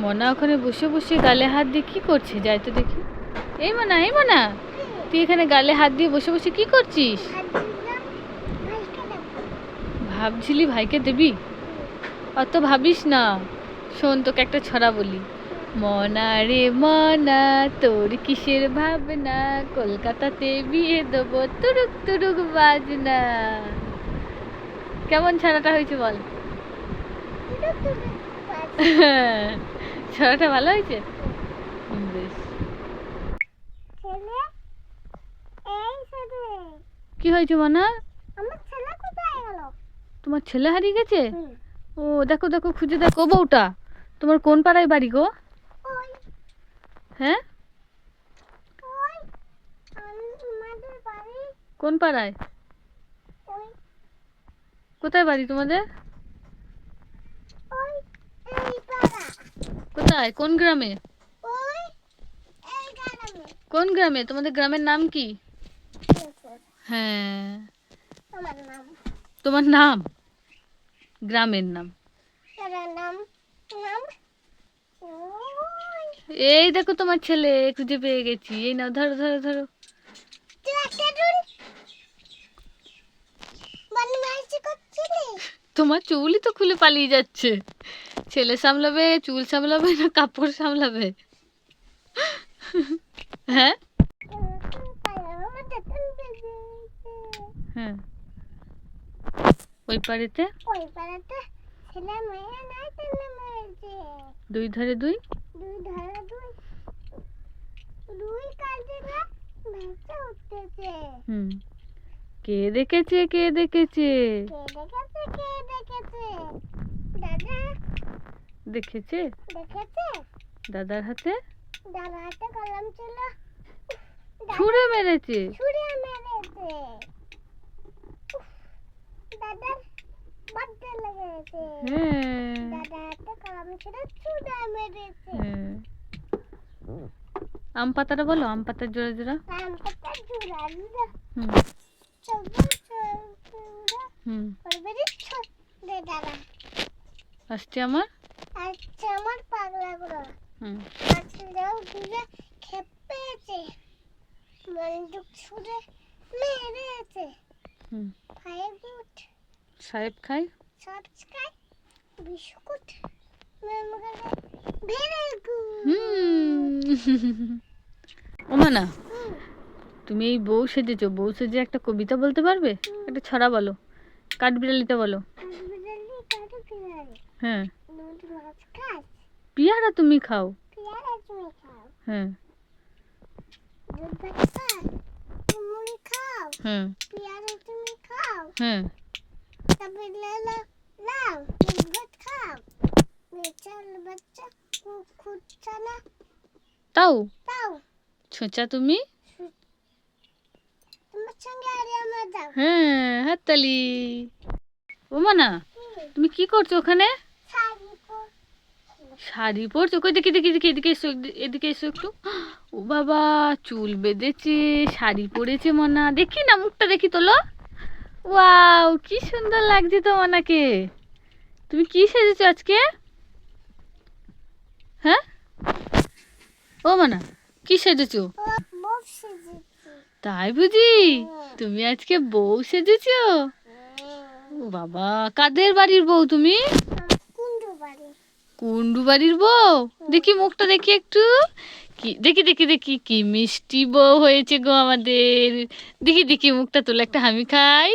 মনা ওখানে বসে বসে গালে হাত দিয়ে কি করছে? যাই তো দেখি। এই মনা এই মনা তুই এখানে গালে হাত দিয়ে বসে বসে কি করছিস? ভাবছিলি ভাইকে দেবি? অত ভাবিস না। শোন তোকে একটা ছড়া বলি। মনা রে মনা তোর কিসের ভাবনা? কলকাতাতে বিয়ে দেবো তুরুক তুরুক বাজনা। কেমন ছড়াটা হয়েছে বল? ছড়াটা ভালো হয়েছে? বেশ। কি হয়েছে মনা? তোমার ছেলে হারিয়ে গেছে? ও দেখো দেখো খুঁজে দেখো। বউটা তোমার কোন পাড়ায় বাড়ি গো? হ্যাঁ? কোন পাড়ায়? কোথায় বাড়ি তোমাদের? কোথায়? কোন গ্রামে? কোন গ্রামে? তোমাদের গ্রামের নাম কি? হ্যাঁ। নাম? তোমার নাম? গ্রামের নাম। এই দেখো তোমার ছেলে খুঁজে পেয়ে গেছি। এই নাও ধরো ধরো ধরো। তোমার চুলই তো খুলে পালিয়ে যাচ্ছে। ছেলে সামলাবে চুল সামলাবে না কাপড় সামলাবে? হ্যাঁ? হ্যাঁ। ওই পাড়েতে? ওই পাড়াতে ছেলে মেয়ে নাই ছেলে মেয়েছে দুই ধারে দুই? দুই ধারে দুই। দুই কাজে না ভেসে উঠতেছে। হুম। কে দেখেছে কে দেখেছে? কে দেখেছে? দেখেছে? দেখেছে? দাদার হাতে? দাদা হাতে কলম ছিল। ছুঁড়ে মেরেছে। ছুঁড়ে মেরেছে। দাদার বাদ্যে লেগেছে। হ্যাঁ। দাদা হাতে কলম ছিল ছুঁড়ে মেরেছে। হ্যাঁ। আম পাতাটা বলো আম পাতার জোড়া জোড়া। আম পাতা জোড়া জোড়া। হুম। হুম। আসছে আমার? আচ্ছা আমার পাগলা গুলো হুম পাখিরাও ঘুরে খেপেছে। বন্দুক ছুড়ে মেরেছে। হুম। গুড সাহেব খাই সাবস্ক্রাইব বিস্কুট মেমোরে ভেরি হুম। ওমা না। তুমি এই বউ সেজেছো। বউ সেজে একটা কবিতা বলতে পারবে? একটা ছড়া বলো। কাঠবিড়ালিটা বলো। হ্যাঁ। পিয়ারা তুমি খাও। পিয়ারা তুমি খাও? হ্যাঁ। হ্যাঁ। পিয়ারা তুমি খাও? হ্যাঁ। তাও? তাও। ছোঁচা তুমি? হ্যাঁ হাততালি। ওমা না তুমি কি করছ ওখানে? শাড়ি পরছো? কই দেখি দেখি দেখি এদিকে এসো এদিকে এসো একটু। ও বাবা চুল বেঁধেছে শাড়ি পরেছে মনা। দেখি না মুখটা দেখি তোলো ওয়াও কি সুন্দর লাগছে তো মনাকে। তুমি কি সেজেছো আজকে? হ্যাঁ? ও মনা কি সেজেছো? তাই বুঝি? তুমি আজকে বউ সেজেছো? ও বাবা কাদের বাড়ির বউ তুমি? কুন্ডু বাড়ির বউ? দেখি মুখটা দেখি একটু। কি, দেখি দেখি দেখি, কি মিষ্টি বউ হয়েছে গো আমাদের। দেখি দেখি মুখটা তোলে, একটা হামি খাই।